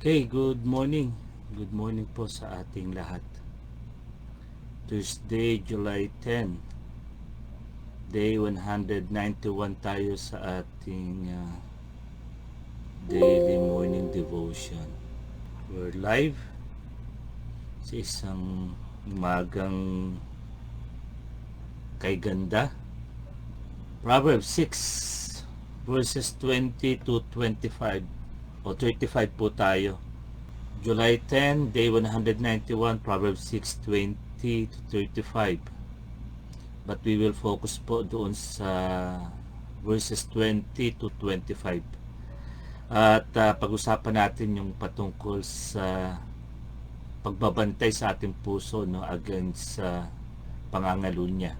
Okay, good morning. Good morning po sa ating lahat. Tuesday, July 10. Day 191 tayo sa ating ah, daily morning devotion. We're live sa isang umagang kay ganda. Proverbs 6 verses 20 to 25 o 35 po tayo. July 10, day 191, Proverbs 6, 20 to 35. But we will focus po doon sa verses 20 to 25. At ah, pag-usapan natin yung patungkol sa pagbabantay sa ating puso no against sa pangangalunya,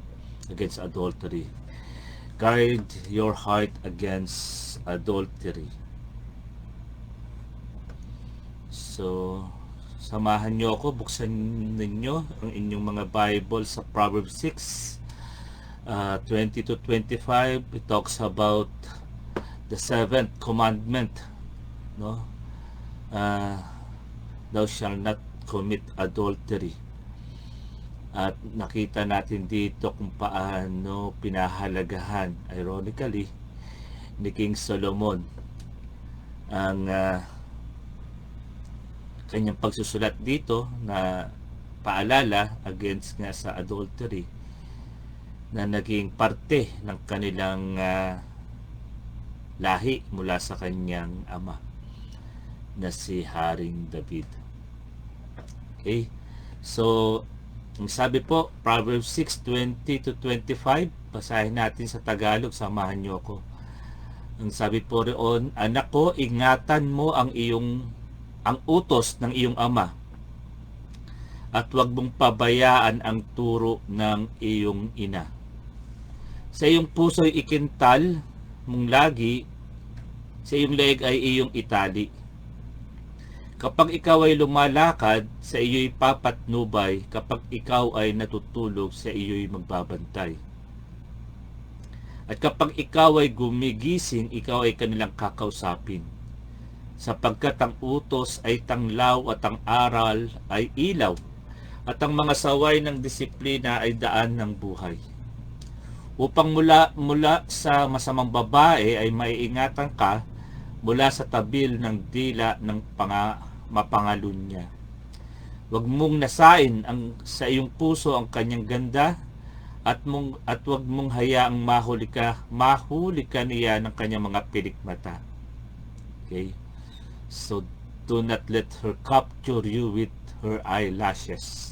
against adultery. Guard your heart against adultery. So, samahan nyo ako, buksan ninyo ang inyong mga Bible sa Proverbs 6, uh, 20 to 25. It talks about the seventh commandment. No? Uh, thou shall not commit adultery. At nakita natin dito kung paano pinahalagahan, ironically, ni King Solomon ang uh, kanyang pagsusulat dito na paalala against nga sa adultery na naging parte ng kanilang ah, lahi mula sa kanyang ama na si Haring David. Okay? So, ang sabi po, Proverbs 6:20 to 25, basahin natin sa Tagalog, samahan niyo ako. Ang sabi po roon, anak ko, ingatan mo ang iyong ang utos ng iyong ama at huwag mong pabayaan ang turo ng iyong ina. Sa iyong puso'y ikintal mong lagi, sa iyong leeg ay iyong itali. Kapag ikaw ay lumalakad, sa iyo'y papatnubay, kapag ikaw ay natutulog, sa iyo'y magbabantay. At kapag ikaw ay gumigising, ikaw ay kanilang kakausapin sapagkat ang utos ay tanglaw at ang aral ay ilaw at ang mga saway ng disiplina ay daan ng buhay. Upang mula, mula sa masamang babae ay maiingatan ka mula sa tabil ng dila ng panga, mapangalun niya. Huwag mong nasain ang, sa iyong puso ang kanyang ganda at mong at wag mong hayaang mahuli ka mahuli ka niya ng kanyang mga pilikmata. Okay? So do not let her capture you with her eyelashes.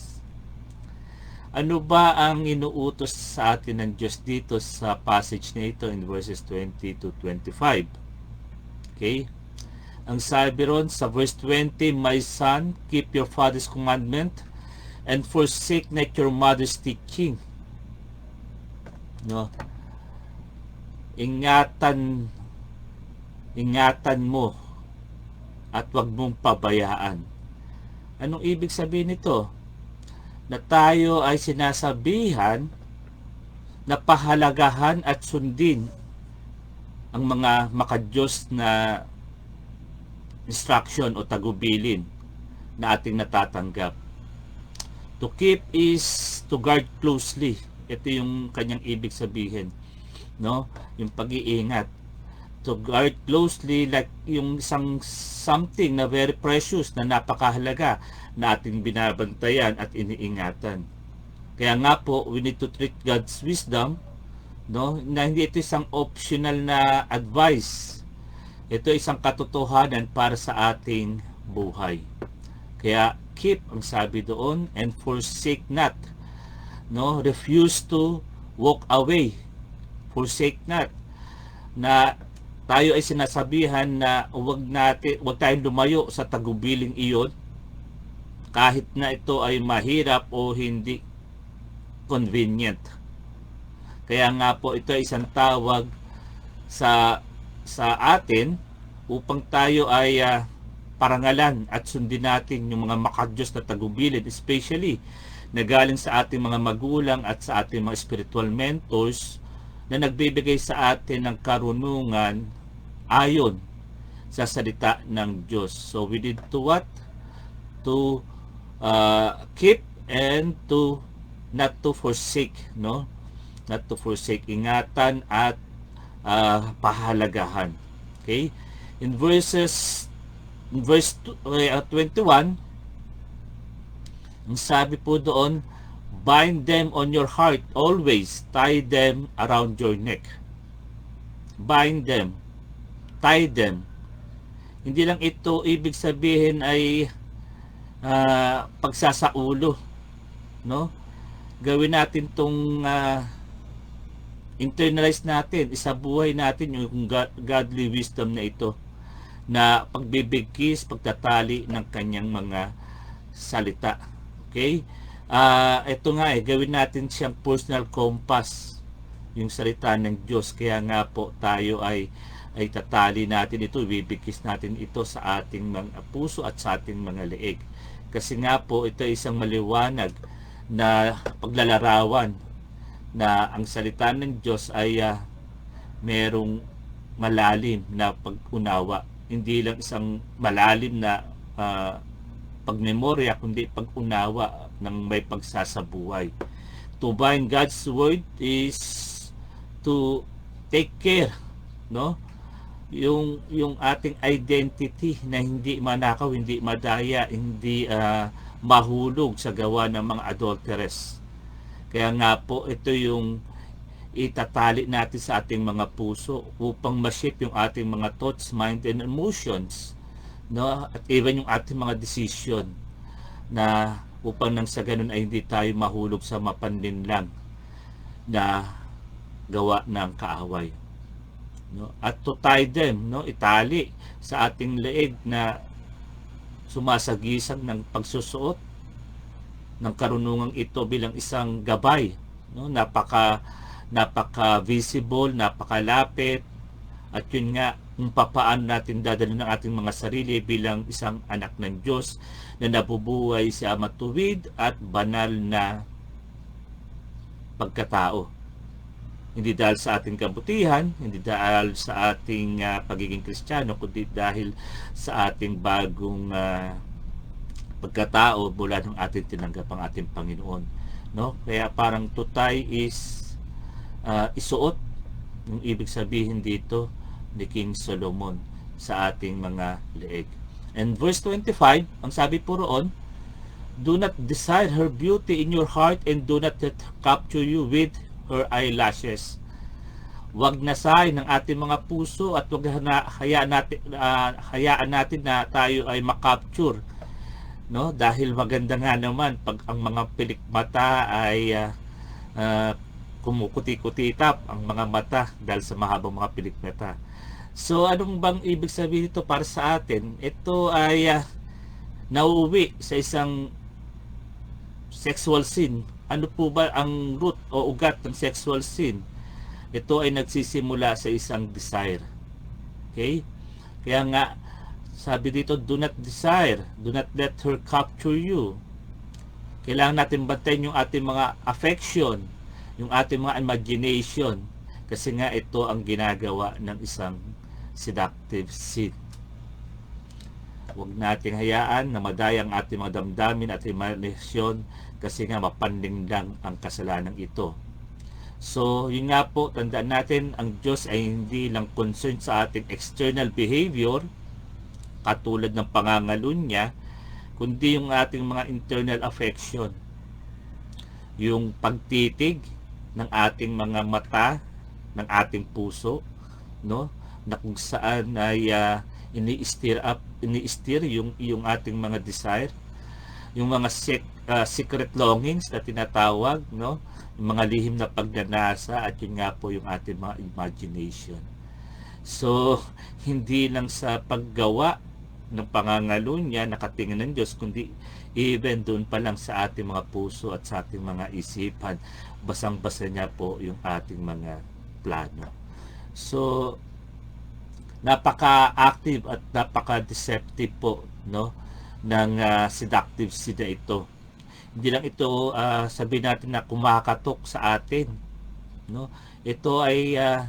Ano ba ang inuutos sa atin ng Diyos dito sa passage na ito in verses 20 to 25? Okay? Ang sabi ron sa verse 20, My son, keep your father's commandment and forsake not your mother's teaching. No? Ingatan ingatan mo at wag mong pabayaan. Anong ibig sabihin nito? Na tayo ay sinasabihan na pahalagahan at sundin ang mga makadyos na instruction o tagubilin na ating natatanggap. To keep is to guard closely. Ito yung kanyang ibig sabihin. No? Yung pag-iingat to guard closely like yung isang something na very precious na napakahalaga na ating binabantayan at iniingatan. Kaya nga po, we need to treat God's wisdom no na hindi ito isang optional na advice. Ito isang katotohanan para sa ating buhay. Kaya keep ang sabi doon and forsake not. No, refuse to walk away. Forsake not na tayo ay sinasabihan na wag natin wag tayong lumayo sa tagubiling iyon kahit na ito ay mahirap o hindi convenient. Kaya nga po ito ay isang tawag sa sa atin upang tayo ay uh, parangalan at sundin natin yung mga makadyos na tagubilin especially na galing sa ating mga magulang at sa ating mga spiritual mentors na nagbibigay sa atin ng karunungan ayon sa salita ng Diyos. So we need to what? To uh, keep and to not to forsake, no? Not to forsake. Ingatan at uh, pahalagahan. Okay? In verses in verse uh, 21, ang sabi po doon, bind them on your heart always, tie them around your neck. Bind them, them. Hindi lang ito ibig sabihin ay uh, pagsasaulo, no? Gawin natin tong uh, internalize natin, isabuhay natin yung godly wisdom na ito na pagbibigkis, pagtatali ng kanyang mga salita. Okay? Uh, ito nga eh, gawin natin siyang personal compass yung salita ng Diyos. Kaya nga po tayo ay ay tatali natin ito, ibibigkis natin ito sa ating mga puso at sa ating mga leeg. Kasi nga po ito ay isang maliwanag na paglalarawan na ang salita ng Diyos ay uh, merong malalim na pag-unawa. Hindi lang isang malalim na uh, pagmemorya, kundi pag-unawa ng may pagsasabuhay. To bind God's word is to take care, no? Yung yung ating identity na hindi manakaw, hindi madaya, hindi uh, mahulog sa gawa ng mga adulteress kaya nga po ito yung itatali natin sa ating mga puso upang ma-shape yung ating mga thoughts, mind, and emotions. No? At even yung ating mga decision na upang nang sa ganun ay hindi tayo mahulog sa mapanlin lang na gawa ng kaaway. No? At to tie them, no? itali sa ating leeg na sumasagisag ng pagsusuot ng karunungang ito bilang isang gabay no napaka napaka visible napakalapit at yun nga kung papaano natin dadalo ng ating mga sarili bilang isang anak ng Diyos na nabubuhay sa matuwid at banal na pagkatao. Hindi dahil sa ating kabutihan, hindi dahil sa ating uh, pagiging kristyano, kundi dahil sa ating bagong uh, pagkatao mula ng ating tinanggap ang ating Panginoon. No? Kaya parang tutay is uh, isuot yung ibig sabihin dito ni King Solomon sa ating mga leeg. And verse 25, ang sabi po roon, Do not desire her beauty in your heart and do not let capture you with her eyelashes. Huwag nasay ng ating mga puso at huwag na, hayaan natin, uh, hayaan natin na tayo ay makapture no? Dahil maganda nga naman pag ang mga pilik mata ay uh, uh, kumukuti-kutitap ang mga mata dahil sa mahabang mga pilik mata so anong bang ibig sabihin ito para sa atin? Ito ay uh, nauuwi sa isang sexual sin ano po ba ang root o ugat ng sexual sin ito ay nagsisimula sa isang desire okay kaya nga sabi dito, do not desire. Do not let her capture you. Kailangan natin bantayan yung ating mga affection, yung ating mga imagination. Kasi nga ito ang ginagawa ng isang seductive sin. Huwag nating hayaan na madaya ang ating mga damdamin at imagination kasi nga mapanling lang ang kasalanan ito. So, yun nga po, tandaan natin, ang Diyos ay hindi lang concerned sa ating external behavior, katulad ng pangangalun niya, kundi yung ating mga internal affection. Yung pagtitig ng ating mga mata, ng ating puso, no? Na kung saan ay uh, ini-stir up, ini-stir yung yung ating mga desire, yung mga sec, uh, secret longings na tinatawag, no? Yung mga lihim na pagnanasa at yun nga po yung ating mga imagination. So, hindi lang sa paggawa ng pangangalo niya nakatingin ng Diyos kundi even doon pa lang sa ating mga puso at sa ating mga isipan basang-basa niya po yung ating mga plano so napaka-active at napaka-deceptive po no ng uh, seductive sida ito hindi lang ito uh, sabihin natin na kumakatok sa atin no ito ay uh,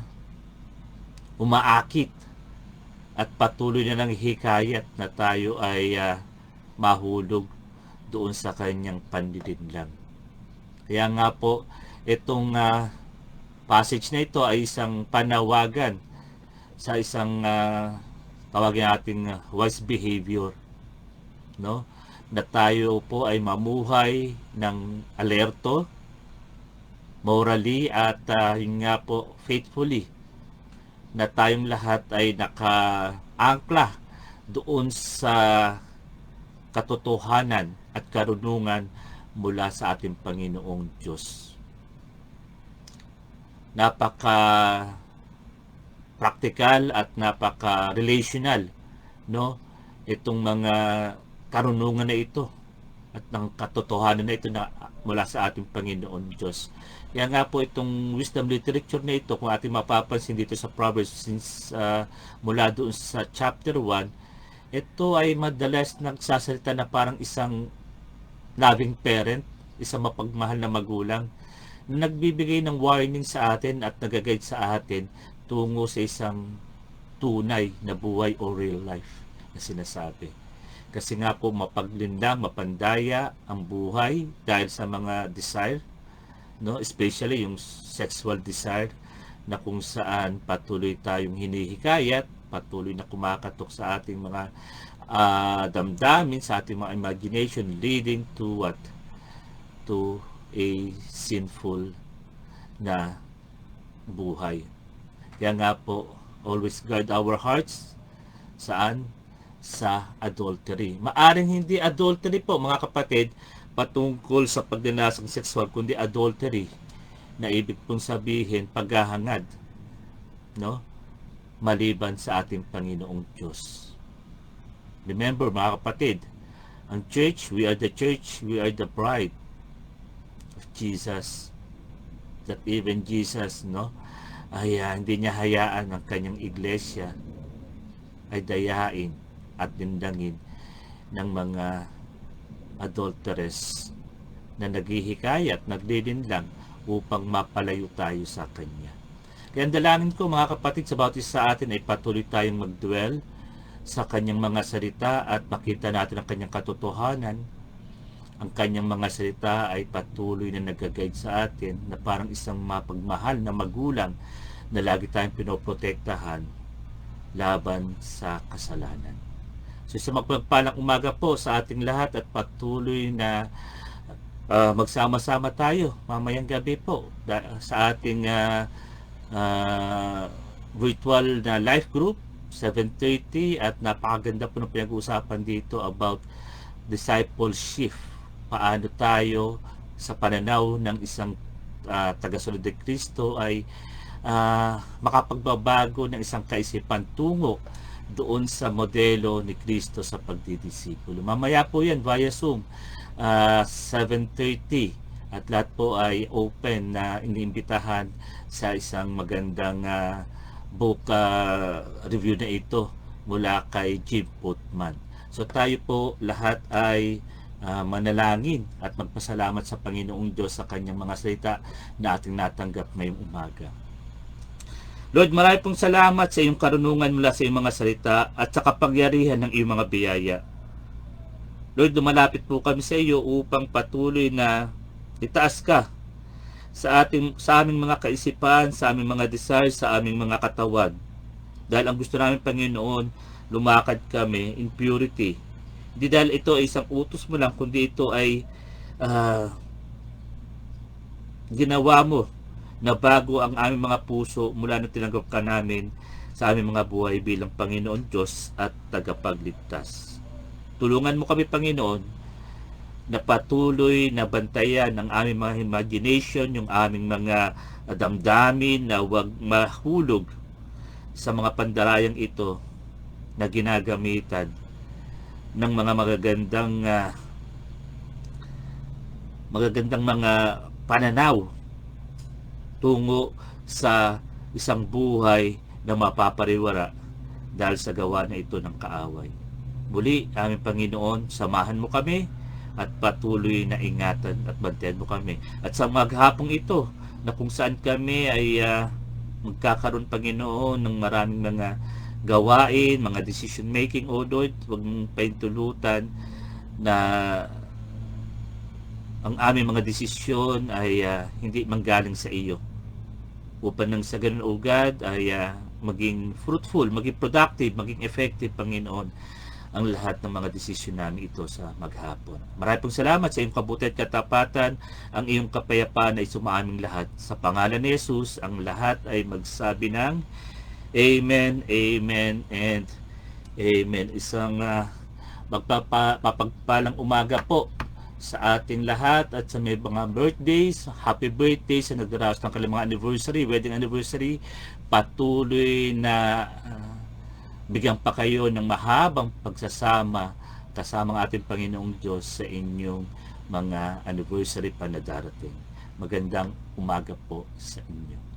umaakit at patuloy na lang hikayat na tayo ay ah, mahulog doon sa kanyang panlilinlang. Kaya nga po, itong ah, passage na ito ay isang panawagan sa isang uh, tawagin natin ah, wise behavior no na tayo po ay mamuhay ng alerto morally at ah, yun nga po faithfully na tayong lahat ay nakaangkla doon sa katotohanan at karunungan mula sa ating Panginoong Diyos. Napaka practical at napaka relational no itong mga karunungan na ito at ng katotohanan na ito na mula sa ating Panginoon Diyos. Kaya nga po itong wisdom literature na ito, kung ating mapapansin dito sa Proverbs since uh, mula doon sa chapter 1, ito ay madalas nagsasalita na parang isang loving parent, isang mapagmahal na magulang na nagbibigay ng warning sa atin at nagaguide sa atin tungo sa isang tunay na buhay o real life na sinasabi. Kasi nga po mapaglinlang, mapandaya ang buhay dahil sa mga desire, no? especially yung sexual desire na kung saan patuloy tayong hinihikayat, patuloy na kumakatok sa ating mga uh, damdamin, sa ating mga imagination leading to what? To a sinful na buhay. Kaya nga po, always guard our hearts. Saan? Sa adultery. Maaring hindi adultery po, mga kapatid, patungkol sa pagdinasang sexual, kundi adultery na ibig pong sabihin paghahangad no maliban sa ating Panginoong Diyos remember mga kapatid ang church we are the church we are the bride of Jesus that even Jesus no ay uh, hindi niya hayaan ang kanyang iglesia ay dayain at dindangin ng mga adulteress na naghihikayat, naglilin lang upang mapalayo tayo sa Kanya. Kaya ang dalangin ko mga kapatid sa bawat isa sa atin ay patuloy tayong magdwell sa Kanyang mga salita at makita natin ang Kanyang katotohanan. Ang Kanyang mga salita ay patuloy na nag-guide sa atin na parang isang mapagmahal na magulang na lagi tayong pinoprotektahan laban sa kasalanan. So sa magpagpalang umaga po sa ating lahat at patuloy na uh, magsama-sama tayo mamayang gabi po sa ating uh, uh, virtual na live group 7.30 at napakaganda po ng pinag-uusapan dito about discipleship. Paano tayo sa pananaw ng isang uh, tagasunod ni Kristo ay uh, makapagbabago ng isang kaisipan tungo doon sa modelo ni Kristo sa pagdidisipulo. Mamaya po yan via Zoom, uh, ah, 7.30 at lahat po ay open na iniimbitahan sa isang magandang uh, book uh, review na ito mula kay Jim Putman. So tayo po lahat ay uh, manalangin at magpasalamat sa Panginoong Diyos sa kanyang mga salita na ating natanggap ngayong umaga. Lord, marami pong salamat sa iyong karunungan mula sa iyong mga salita at sa kapangyarihan ng iyong mga biyaya. Lord, lumalapit po kami sa iyo upang patuloy na itaas ka sa ating sa aming mga kaisipan, sa aming mga desires, sa aming mga katawan. Dahil ang gusto namin Panginoon, lumakad kami in purity. Hindi dahil ito ay isang utos mo lang, kundi ito ay uh, ginawa mo na bago ang aming mga puso mula na tinanggap ka namin sa aming mga buhay bilang Panginoon Diyos at tagapagligtas. Tulungan mo kami, Panginoon, na patuloy na bantayan ng aming mga imagination, yung aming mga damdamin na huwag mahulog sa mga pandarayang ito na ginagamitan ng mga magagandang uh, magagandang mga pananaw tungo sa isang buhay na mapapariwara dahil sa gawa na ito ng kaaway. Muli, aming Panginoon, samahan mo kami at patuloy na ingatan at bantayan mo kami. At sa maghapong ito, na kung saan kami ay uh, magkakaroon Panginoon ng maraming mga gawain, mga decision making, O Lord, huwag mong paintulutan na ang aming mga desisyon ay ah, hindi manggaling sa iyo. Upang nang sa ganun, O God, ay ah, maging fruitful, maging productive, maging effective, Panginoon, ang lahat ng mga desisyon namin ito sa maghapon. Maraming salamat sa iyong kabuti at katapatan, ang iyong kapayapaan ay sumaaming lahat. Sa pangalan ni Jesus, ang lahat ay magsabi ng Amen, Amen, and Amen. Isang uh, magpapagpalang umaga po sa ating lahat at sa may mga birthdays, happy birthday sa nagdaraos ng kanilang anniversary, wedding anniversary, patuloy na ah, bigyan pa kayo ng mahabang pagsasama kasama ang ating Panginoong Diyos sa inyong mga anniversary pa na darating. Magandang umaga po sa inyo.